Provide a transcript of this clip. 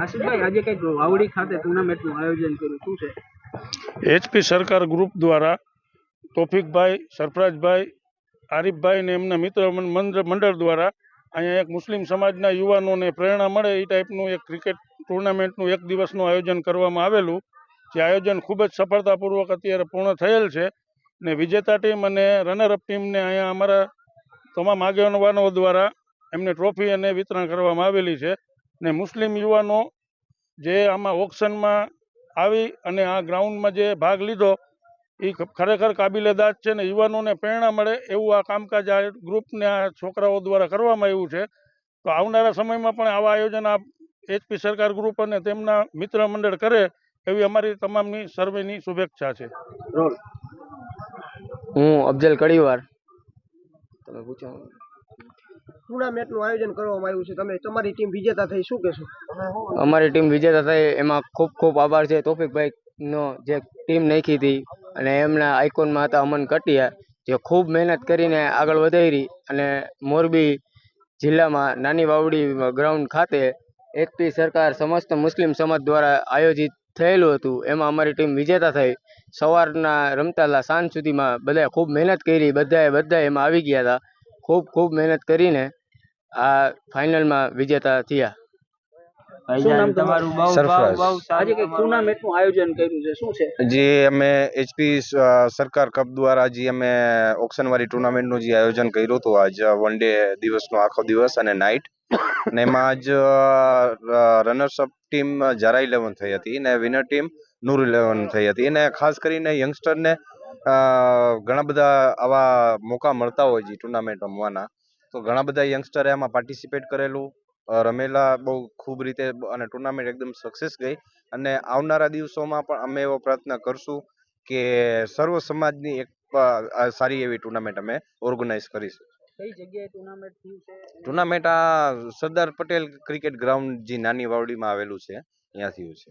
આશિષભાઈ, આજે કંઈક વાવડી ખાતે ટુર્નામેન્ટનું આયોજન કર્યું. શું છે? એચપી સરકાર ગ્રુપ દ્વારા તોફિકભાઈ સરફરાજભાઈ આરીફભાઈ ને એમના મિત્ર મંડળ દ્વારા અહીંયા એક મુસ્લિમ સમાજના યુવાનોને પ્રેરણા મળે એ ટાઈપનું એક ક્રિકેટ ટુર્નામેન્ટનું એક દિવસનું આયોજન કરવામાં આવેલું, જે આયોજન ખૂબ જ સફળતાપૂર્વક અત્યારે પૂર્ણ થયેલ છે ને વિજેતા ટીમ અને રનરઅપ ટીમને અહીંયા અમારા તમામ આગેવાનો દ્વારા એમને ટ્રોફી અને વિતરણ કરવામાં આવેલી છે. ને મુસ્લિમ યુવાનો જે આમાં ઓક્શનમાં આવી અને આ ગ્રાઉન્ડમાં જે ભાગ લીધો એ ખરેખર કાબિલેદાદ છે ને યુવાનોને પ્રેરણા મળે એવું આ કામકાજ આ ગ્રુપને આ છોકરાઓ દ્વારા કરવામાં આવ્યું છે. તો આવનારા સમયમાં પણ આવા આયોજન આ એચપી સરકાર ગ્રુપ અને તેમના મિત્ર મંડળ કરે એવી અમારી તમામની સર્વેની શુભેચ્છા છે. હું અફજલ કડીવાર. તમે પૂછો. ટુર્નામેન્ટનું આયોજન કરવામાં આવ્યું છે. તમે, તમારી ટીમ વિજેતા થઈ, શું કહેશો? અમારી ટીમ વિજેતા થઈ, એમાં ખૂબ ખૂબ આભાર છે. તોફિકભાઈ નો જે ટીમ નાખી હતી અને એમના આઇકોનમાં હતા અમન કટિયા, જે ખૂબ મહેનત કરીને આગળ વધારી અને મોરબી જિલ્લામાં નાની વાવડી ગ્રાઉન્ડ ખાતે એચપી સરકાર સમસ્ત મુસ્લિમ સમાજ દ્વારા આયોજિત થયેલું હતું. એમાં અમારી ટીમ વિજેતા થઈ. સવારના રમતા સાંજ સુધીમાં બધાએ ખૂબ મહેનત કરી, બધાએ બધા એમાં આવી ગયા હતા. ખૂબ ખૂબ મહેનત કરીને આ ફાઇનલમાં વિજેતા થયા. શું નામ તમારું? સરફરાઝ. આજે કંઈક ટુર્નામેન્ટનું આયોજન કર્યું છે? શું છે? જે અમે એચપી સરકાર કપ દ્વારા જે અમે ઓક્શનવાળી ટુર્નામેન્ટનું જે આયોજન કર્યું હતું. આજ વન ડે દિવસનો આખો દિવસ અને નાઇટ. ને એમાં આજ રનર્સ અપ ટીમ જારા ઇલેવન થઈ હતી ને વિનર ટીમ નૂર ઇલેવન થઈ હતી. અને ખાસ કરીને યંગસ્ટરને ઘણા બધા આવા મોકા મળતા હોય છે ટુર્નામેન્ટ રમવાના. તો ઘણા બધા યંગસ્ટરે આમાં પાર્ટિસિપેટ કરેલું. રમેલા બહુ ખૂબ રીતે અને ટુર્નામેન્ટ એકદમ સક્સેસ ગઈ. અને આવનારા દિવસોમાં પણ અમે એવો પ્રયત્ન કરશું કે સર્વ સમાજની એક સારી એવી ટુર્નામેન્ટ અમે ઓર્ગેનાઇઝ કરીશું. કઈ જગ્યાએ ટુર્નામેન્ટ થયું ટુર્નામેન્ટ આ સરદાર પટેલ ક્રિકેટ ગ્રાઉન્ડ જે નાની વાવડીમાં આવેલું છે ત્યાં થયું છે.